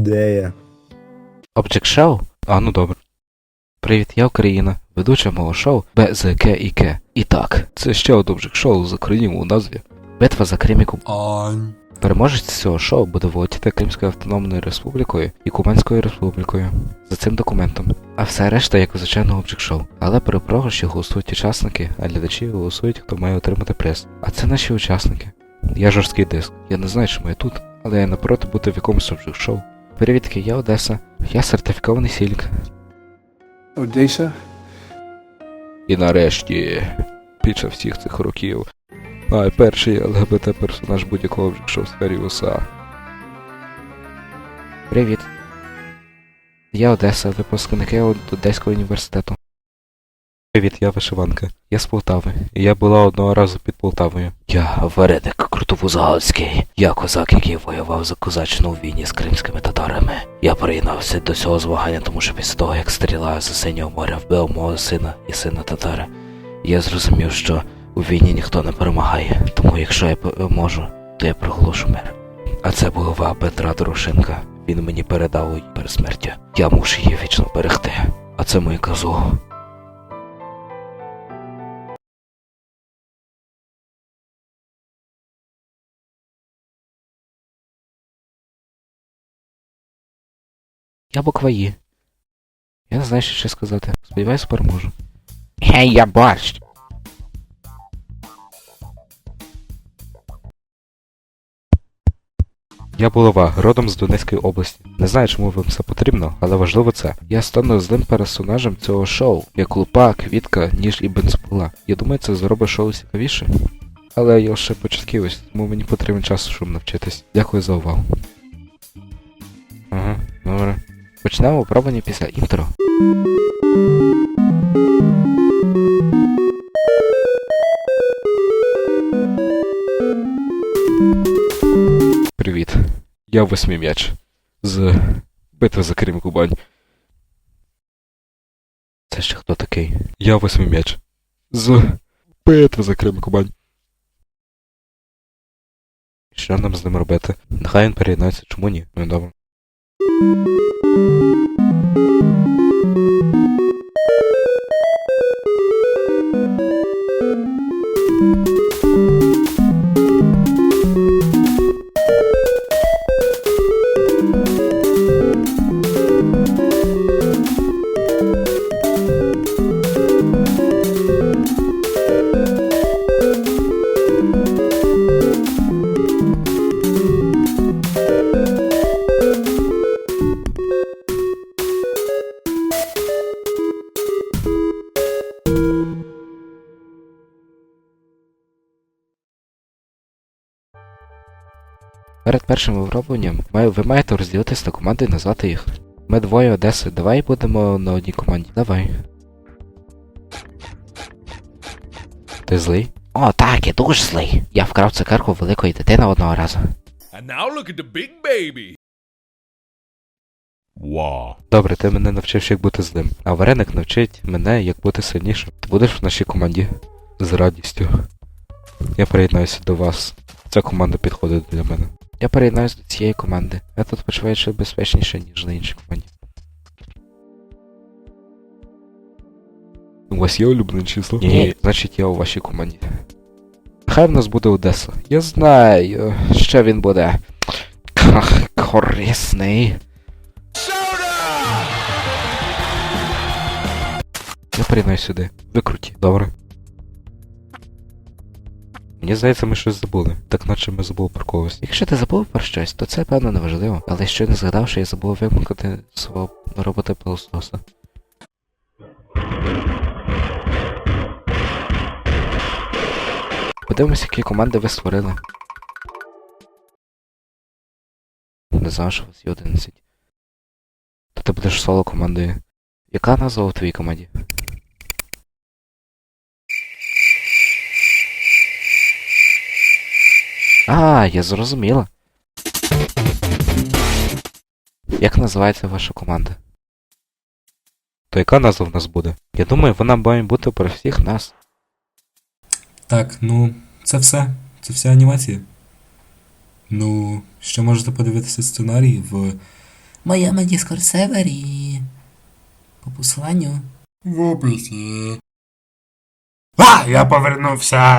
Ідея. Object Show? А, ну добре. Привіт, я Україна, ведуча мого шоу БЗК і К. І так, це ще одне Object Show з Україною у назві. Битва за Крим і. Ань. Переможець цього шоу буде володіти Кримською Автономною Республікою і Кубанською Республікою за цим документом. А все решта як у звичайного Show. Але при програші голосують учасники, а глядачі голосують, хто має отримати приз. А це наші учасники. Я жорсткий диск. Я не знаю, чому я тут, але я напроти бути в якомусь Show. Привітки, я Одеса. Я сертифікований сілік. Одеса? І нарешті, після всіх цих років, найперший ЛГБТ персонаж будь-якого вже в сфері УСА. Привіт. Я Одеса, випускники Одеського університету. Привіт, я вишиванка. Я з Полтави. Я була одного разу під Полтавою. Я Вередик Крутовузагальський. Я козак, який воював за козачну у війні з кримськими татарами. Я приєднався до цього змагання, тому що після того, як стріла з синього моря вбив мого сина і сина татара, я зрозумів, що у війні ніхто не перемагає, тому якщо я можу, то я проголошу мир. А це голова Петра Дорошенка. Він мені передав її перед смертю. Я мушу її вічно берегти. А це моє казу. Я буква Є. Я не знаю, що ще сказати. Сподіваюсь, переможу. Гей, я борщ! Я булава, родом з Донецької області. Не знаю, чому вам це потрібно, але важливо це. Я стану злим персонажем цього шоу, як лупа, квітка, ніж і бензопила. Я думаю, це зробить шоу цікавіше. Але я ще початківець, тому мені потрібен час, щоб навчитись. Дякую за увагу. Ага, добре. Почнемо випробування після інтро. Привіт. Я восьмий м'яч. З битви за Крим Кубань. Це ще хто такий? Я восьмий м'яч. З битви за Крим Кубань. Що нам з ним робити? Нехай він переєднається, чому ні? Ну добре. Música Перед першим випробуванням маю- ви маєте розділитись на команди і назвати їх. Ми двоє Одеси, давай будемо на одній команді. Давай. Ти злий? О, так, я дуже злий. Я вкрав цукерку великої дитини одного разу. And now look at the big baby. Wow. Добре, ти мене навчив, як бути злим. А вареник навчить мене, як бути сильнішим. Ти будеш в нашій команді? З радістю. Я приєднаюся до вас. Ця команда підходить для мене. Я приєднаюся до цієї команди. Я тут почуваю ще безпечніше, ніж на іншій команді. У вас є улюблене число? Ні, значить я у вашій команді. Хай в нас буде Одеса. Я знаю, що він буде. Ах, корисний. Я приєднаю сюди. Ви круті, добре. Мені здається, ми щось забули. Так наче ми забули про когось. Якщо ти забув про щось, то це певно неважливо. Але що не згадав, що я забув вимкнути свого робота пилососа. Подивимось, які команди ви створили. Не знаю, що у вас є 11. То ти будеш соло командою. Яка назва у твоїй команді? А, я зрозуміла. Як називається ваша команда? То яка назва в нас буде? Я думаю, вона має бути про всіх нас. Так, ну, це все. Це вся анімація. Ну, ще можете подивитися сценарій в моєму Discord сервері. По посиланню. В описі. А, я повернувся.